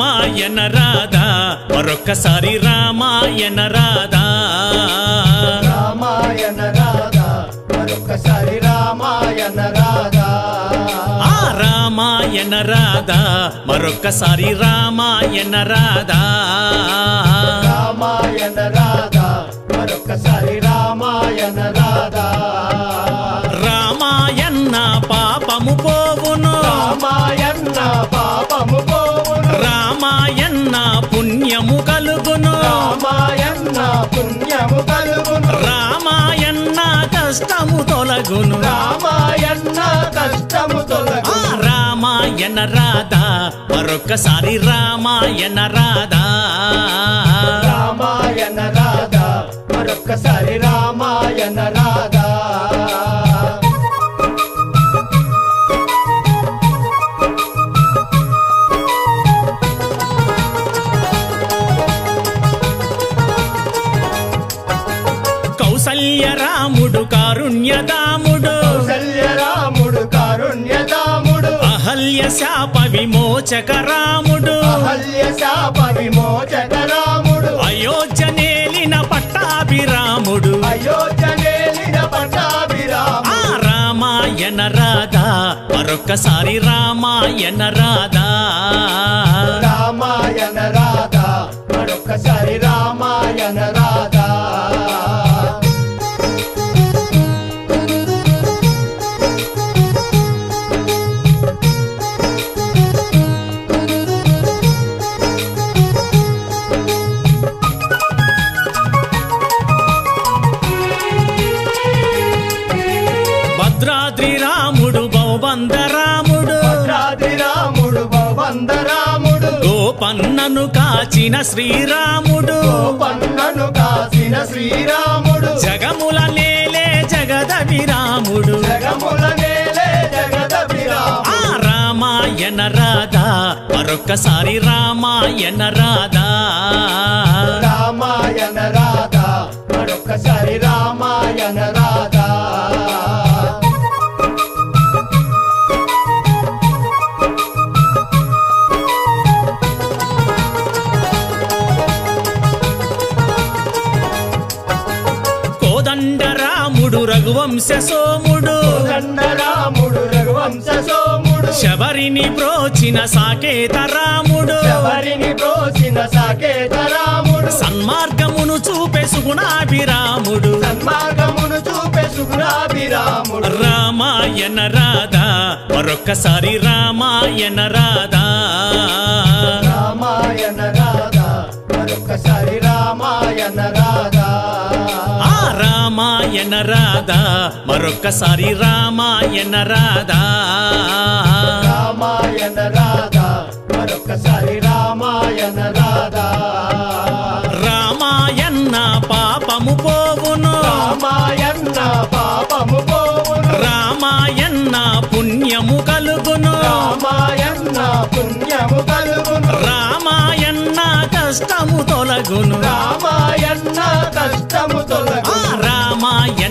రామాయణ రాధా. మరొక్కసారి రామాయణ రాధా. రామాయణ రాధా. మరొకసారి రామాయణ రాధా. ఆ రామాయణ రాధా. మరొక్కసారి రామాయణ రాధా. పుణ్యము కలుగును. రామాయణ పుణ్యము కలుగును. రామాయణ కష్టము తొలగును. రామాయణ కష్టము ఆ తొలగును రామాయణ రాధా. మరొక్కసారి రామాయణ రాధా. కౌసల్య రాముడు కారుణ్యదాముడు. కౌసల్య రాముడు కారుణ్యదాముడు. అహల్య శాప విమోచక రాముడు. అహల్య శాప విమోచక రాముడు. అయోధ్య నేలిన పట్టాభిరాముడు. అయోధ్య నేలిన పట్టాభిరాముడు. రామాయణ రాధా మరొక్కసారి రామాయణ రాధా. భద్రాద్రి రాముడు బౌబంద రాముడు భద్రాద్రి రాముడు భవంద రాముడు గోపన్నను కాచిన శ్రీరాముడు. గోపన్నను కాసిన శ్రీరాముడు. జగముల నేలే జగదభిరాముడు. జగముల నేలే ఆ రామాయణ రాధా మరొక్కసారి రామాయణ రాధా. రామాయణ రాధా మరొకసారి రామాయణ రాముడు రఘువంశ సోముడు. రాముడు రఘువంశ సోముడు. శబరిని ప్రోచిన సాకేత రాముడు. శబరిని ప్రోసిన సాకేత రాముడు. సన్మార్గమును చూపే సుగుణాభిరాముడు. సన్మార్గమును చూపే సుగుణాభిరాముడు. రామాయణ రాధా మరొక్కసారి రామాయణ రాధా. రాధా మరొక్కసారి రామాయణ రాధా. రామాయణ రాధా మరొకసారి రామాయణ రాధా. రామాయణ పాపము పోవును. రామాయణ పాపము పోవును. రామాయణ పుణ్యము కలుగును. రామాయణ పుణ్యము కలుగును. రామాయణ కష్టము తొలగును. రామాయణ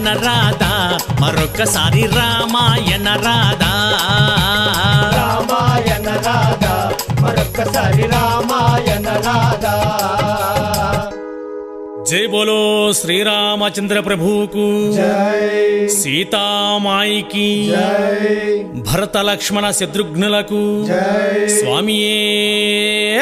రామాయణ రాధా. మరొక్కసారి రామాయణ రాధా. రామాయణ రాధా. మరొకసారి రామాయణ రాధా. జై బోలో శ్రీరామచంద్ర ప్రభువుకు. సీతామాయికి. భరత లక్ష్మణ శత్రుఘ్నులకు. స్వామియే.